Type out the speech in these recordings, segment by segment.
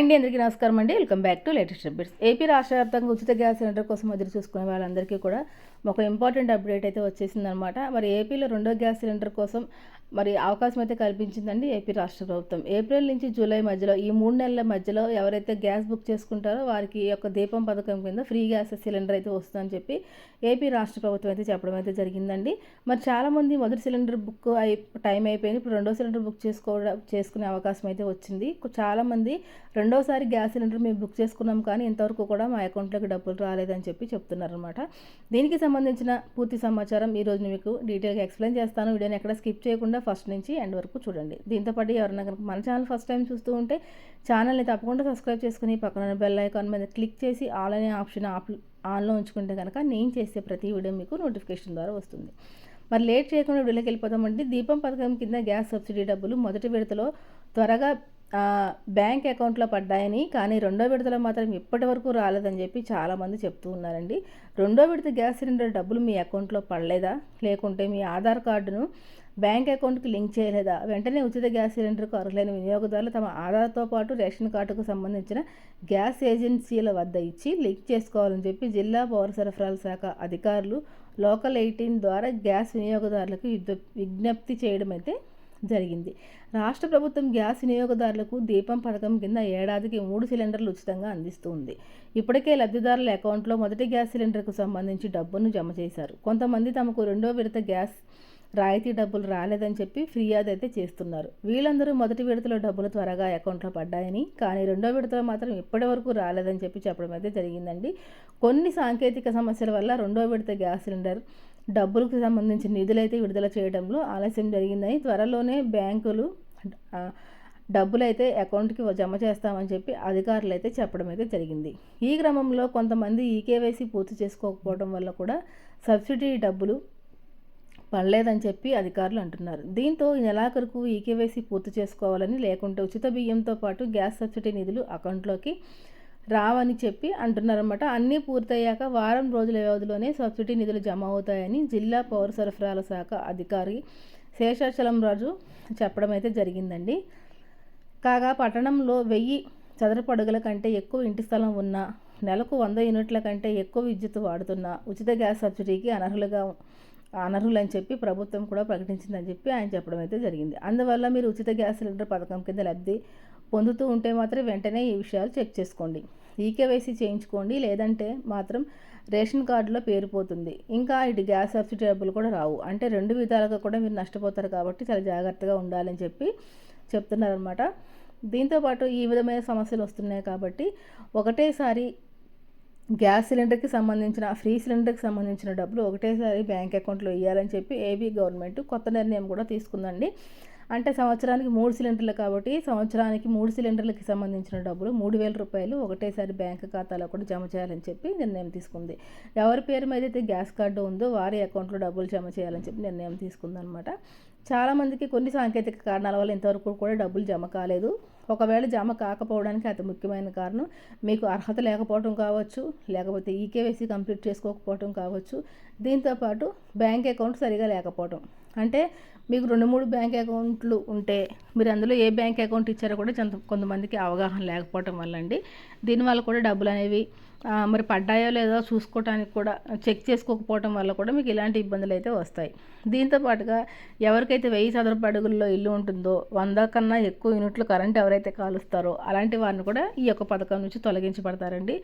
అండి అందరికీ నమస్కారం అండి. Welcome back to latest updates. AP రాష్ట్ర వ్యాప్తంగా ఉచిత గ్యాస్ సిలిండర్ కోసం ఎదురు చూసుకునే వాళ్ళందరికీ కూడా ఒక ఇంపార్టెంట్ అప్డేట్ అయితే వచ్చేసిందనమాట మరి ఏపీలో రెండో గ్యాస్ సిలిండర్ కోసం మరి అవకాశం అయితే కల్పించిందండి ఏపీ రాష్ట్ర ప్రభుత్వం. ఏప్రిల్ నుంచి జూలై మధ్యలో ఈ మూడు నెలల మధ్యలో ఎవరైతే గ్యాస్ బుక్ చేసుకుంటారో వారికి ఈ యొక్క దీపం పథకం కింద ఫ్రీ గ్యాస్ సిలిండర్ అయితే వస్తుందని చెప్పి ఏపీ రాష్ట్ర ప్రభుత్వం అయితే చెప్పడం అయితే జరిగిందండి. మరి చాలామంది మొదటి సిలిండర్ బుక్ అయి టైం అయిపోయింది. ఇప్పుడు రెండో సిలిండర్ బుక్ చేసుకోవడం చేసుకునే అవకాశం అయితే వచ్చింది. చాలామంది రెండోసారి గ్యాస్ సిలిండర్ మేము బుక్ చేసుకున్నాం కానీ ఇంతవరకు కూడా మా అకౌంట్లోకి డబ్బులు రాలేదని చెప్పి చెప్తున్నారనమాట దీనికి సంబంధించిన పూర్తి సమాచారం ఈ రోజు మీకు డీటెయిల్గా ఎక్స్ప్లెయిన్ చేస్తాను. వీడియోని ఎక్కడ స్కిప్ చేయకుండా ఫస్ట్ నుంచి ఎండ్ వరకు చూడండి. దీంతోపాటు ఎవరైనా కనుక మన ఛానల్ ఫస్ట్ టైం చూస్తూ ఉంటే ఛానల్ని తప్పకుండా సబ్స్క్రైబ్ చేసుకుని పక్కన బెల్ ఐకాన్ మీద క్లిక్ చేసి ఆల్ అనే ఆప్షన్ ఆప్ ఆన్లో ఉంచుకుంటే కనుక నేను చేసే ప్రతి వీడియో మీకు నోటిఫికేషన్ ద్వారా వస్తుంది. మరి లేట్ చేయకుండా వీడియోకి వెళ్ళిపోతామండి దీపం పథకం కింద గ్యాస్ సబ్సిడీ డబ్బులు మొదటి విడతలో త్వరగా బ్యాంక్ అకౌంట్లో పడ్డాయని కానీ రెండో విడతలో మాత్రం ఇప్పటి వరకు రాలేదని చెప్పి చాలామంది చెప్తూ ఉన్నారండి. రెండో విడత గ్యాస్ సిలిండర్ డబ్బులు మీ అకౌంట్లో పడలేదా? లేకుంటే మీ ఆధార్ కార్డును బ్యాంక్ అకౌంట్కి లింక్ చేయలేదా? వెంటనే ఉచిత గ్యాస్ సిలిండర్కు అర్హులైన వినియోగదారులు తమ ఆధార్తో పాటు రేషన్ కార్డుకు సంబంధించిన గ్యాస్ ఏజెన్సీల వద్ద ఇచ్చి లింక్ చేసుకోవాలని చెప్పి జిల్లా పౌర సరఫరాల శాఖ అధికారులు లోకల్ ఎయిటీన్ ద్వారా గ్యాస్ వినియోగదారులకు విజ్ఞప్తి చేయడం అయితే జరిగింది. రాష్ట్ర ప్రభుత్వం గ్యాస్ వినియోగదారులకు దీపం పథకం కింద ఏడాదికి మూడు సిలిండర్లు ఉచితంగా అందిస్తుంది. ఇప్పటికే లబ్ధిదారుల అకౌంట్లో మొదటి గ్యాస్ సిలిండర్కు సంబంధించి డబ్బును జమ చేశారు. కొంతమంది తమకు రెండో విడత గ్యాస్ రాయితీ డబ్బులు రాలేదని చెప్పి ఫిర్యాదు అయితే చేస్తున్నారు. వీళ్ళందరూ మొదటి విడతలో డబ్బులు త్వరగా అకౌంట్లో పడ్డాయని కానీ రెండో విడతలో మాత్రం ఇప్పటి వరకు రాలేదని చెప్పి చెప్పడం అయితే జరిగిందండి. కొన్ని సాంకేతిక సమస్యల వల్ల రెండో విడత గ్యాస్ సిలిండర్ డబ్బులకు సంబంధించిన నిధులైతే విడుదల చేయడంలో ఆలస్యం జరిగిందని త్వరలోనే బ్యాంకులు డబ్బులు అయితే అకౌంట్కి జమ చేస్తామని చెప్పి అధికారులు అయితే చెప్పడం అయితే జరిగింది. ఈ క్రమంలో కొంతమంది ఈకేవైసీ పూర్తి చేసుకోకపోవడం వల్ల కూడా సబ్సిడీ డబ్బులు పడలేదని చెప్పి అధికారులు అంటున్నారు. దీంతో ఈ నెలాఖరుకు ఈకేవైసీ పూర్తి చేసుకోవాలని లేకుంటే ఉచిత బియ్యంతో పాటు గ్యాస్ సబ్సిడీ నిధులు అకౌంట్లోకి రావని చెప్పి అంటున్నారన్నమాట. అన్నీ పూర్తయ్యాక వారం రోజుల వ్యవధిలోనే సబ్సిడీ నిధులు జమ అవుతాయని జిల్లా పౌర సరఫరాల శాఖ అధికారి శేషాచలం రాజు చెప్పడం అయితే జరిగిందండి. కాగా పట్టణంలో వెయ్యి చదరపు కంటే ఎక్కువ ఇంటి స్థలం ఉన్న నెలకు వంద యూనిట్ల కంటే ఎక్కువ విద్యుత్ వాడుతున్న ఉచిత గ్యాస్ సబ్సిడీకి అనర్హులుగా అనర్హులని చెప్పి ప్రభుత్వం కూడా ప్రకటించిందని చెప్పి ఆయన చెప్పడం అయితే జరిగింది. అందువల్ల మీరు ఉచిత గ్యాస్ సిలిండర్ పథకం కింద లబ్ధి పొందుతూ ఉంటే మాత్రం వెంటనే ఈ విషయాలు చెక్ చేసుకోండి. ఈకేవైసీ చేయించుకోండి. లేదంటే మాత్రం రేషన్ కార్డులో పేరుపోతుంది ఇంకా ఇటు గ్యాస్ సబ్సిడీ డబ్బులు కూడా రావు. అంటే రెండు విధాలుగా కూడా మీరు నష్టపోతారు కాబట్టి చాలా జాగ్రత్తగా ఉండాలని చెప్పి చెప్తున్నారనమాట దీంతోపాటు ఈ విధమైన సమస్యలు వస్తున్నాయి కాబట్టి ఒకటేసారి గ్యాస్ సిలిండర్కి సంబంధించిన ఫ్రీ సిలిండర్కి సంబంధించిన డబ్బులు ఒకటేసారి బ్యాంక్ అకౌంట్లో ఇవ్వాలని చెప్పి ఏబీ గవర్నమెంట్ కొత్త నిర్ణయం కూడా తీసుకుందండి. అంటే సంవత్సరానికి మూడు సిలిండర్లు కాబట్టి సంవత్సరానికి మూడు సిలిండర్లకి సంబంధించిన డబ్బులు మూడు వేల రూపాయలు ఒకటేసారి బ్యాంక్ ఖాతాలో కూడా జమ చేయాలని చెప్పి నిర్ణయం తీసుకుంది. ఎవరి పేరు మీద అయితే గ్యాస్ కార్డు ఉందో వారి అకౌంట్లో డబ్బులు జమ చేయాలని చెప్పి నిర్ణయం తీసుకుందనమాట చాలామందికి కొన్ని సాంకేతిక కారణాల వల్ల ఇంతవరకు కూడా డబ్బులు జమ కాలేదు. ఒకవేళ జమ కాకపోవడానికి అతి ముఖ్యమైన కారణం మీకు అర్హత లేకపోవడం కావచ్చు లేకపోతే ఈకేవైసీ కంప్లీట్ చేసుకోకపోవడం కావచ్చు. దీంతోపాటు బ్యాంక్ అకౌంట్ సరిగా లేకపోవడం అంటే మీకు రెండు మూడు బ్యాంక్ అకౌంట్లు ఉంటే మీరు అందులో ఏ బ్యాంక్ అకౌంట్ ఇచ్చారో కూడా కొంతమందికి అవగాహన లేకపోవటం వల్ల అండి దీనివల్ల కూడా డబ్బులు అనేవి మరి పడ్డాయో లేదో చూసుకోవటానికి కూడా చెక్ చేసుకోకపోవటం వల్ల కూడా మీకు ఇలాంటి ఇబ్బందులు అయితే వస్తాయి. దీంతో పాటుగా ఎవరికైతే వెయ్యి చదరపు అడుగుల్లో ఇల్లు ఉంటుందో వంద కన్నా ఎక్కువ యూనిట్లు కరెంట్ ఎవరైతే కాలుస్తారో అలాంటి వారిని కూడా ఈ యొక్క పథకం నుంచి తొలగించబడతారండి.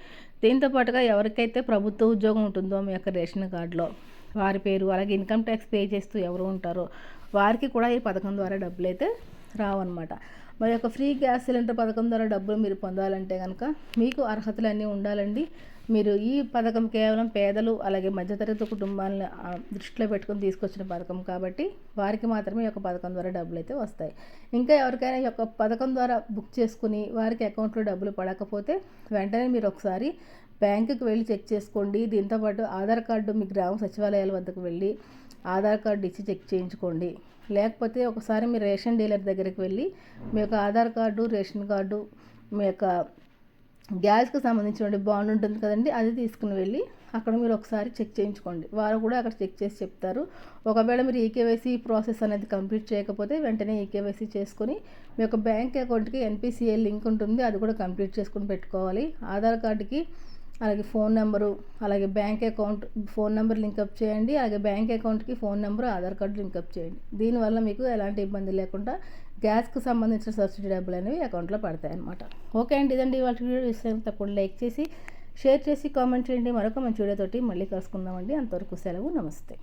దీంతో పాటుగా ఎవరికైతే ప్రభుత్వ ఉద్యోగం ఉంటుందో మీ యొక్క రేషన్ కార్డులో వారి పేరు అలాగే ఇన్కమ్ ట్యాక్స్ పే చేస్తూ ఎవరు ఉంటారో వారికి కూడా ఈ పథకం ద్వారా డబ్బులు అయితే రావన్నమాట. మరి యొక్క ఫ్రీ గ్యాస్ సిలిండర్ పథకం ద్వారా డబ్బులు మీరు పొందాలంటే కనుక మీకు అర్హతలు అన్నీ ఉండాలండి. మీరు ఈ పథకం కేవలం పేదలు అలాగే మధ్యతరగతి కుటుంబాలను దృష్టిలో పెట్టుకుని తీసుకొచ్చిన పథకం కాబట్టి వారికి మాత్రమే ఈ యొక్క పథకం ద్వారా డబ్బులు అయితే వస్తాయి. ఇంకా ఎవరికైనా ఈ యొక్క పథకం ద్వారా బుక్ చేసుకుని వారికి అకౌంట్లో డబ్బులు పడకపోతే వెంటనే మీరు ఒకసారి బ్యాంకుకి వెళ్ళి చెక్ చేసుకోండి. దీంతోపాటు ఆధార్ కార్డు మీ గ్రామ సచివాలయాల వద్దకు వెళ్ళి ఆధార్ కార్డు ఇచ్చి చెక్ చేయించుకోండి. లేకపోతే ఒకసారి మీ రేషన్ డీలర్ దగ్గరికి వెళ్ళి మీ యొక్క ఆధార్ కార్డు రేషన్ కార్డు మీ యొక్క గ్యాస్కి సంబంధించిన బాండ్ ఉంటుంది కదండి అది తీసుకుని వెళ్ళి అక్కడ మీరు ఒకసారి చెక్ చేయించుకోండి. వారు కూడా అక్కడ చెక్ చేసి చెప్తారు. ఒకవేళ మీరు ఈకేవైసీ ప్రాసెస్ అనేది కంప్లీట్ చేయకపోతే వెంటనే ఈకేవైసీ చేసుకొని మీ యొక్క బ్యాంక్ అకౌంట్కి ఎన్పిసిఐ లింక్ ఉంటుంది అది కూడా కంప్లీట్ చేసుకొని పెట్టుకోవాలి. ఆధార్ కార్డుకి అలాగే ఫోన్ నెంబరు అలాగే bank account phone number link up చేయండి అలాగే బ్యాంక్ అకౌంట్కి phone number Aadhaar card link up చేయండి. దీనివల్ల మీకు ఎలాంటి ఇబ్బంది లేకుండా గ్యాస్కి సంబంధించిన సబ్సిడీ డబ్బులు అనేవి అకౌంట్లో పడతాయి అనమాట ఓకే అండి ఇదండి వాళ్ళ వీడియో. ఇస్తే తప్పకుండా లైక్ చేసి షేర్ చేసి కామెంట్ చేయండి. మరొక మంచి వీడియోతోటి మళ్ళీ కలుసుకుందామండి. అంతవరకు సెలవు నమస్తే.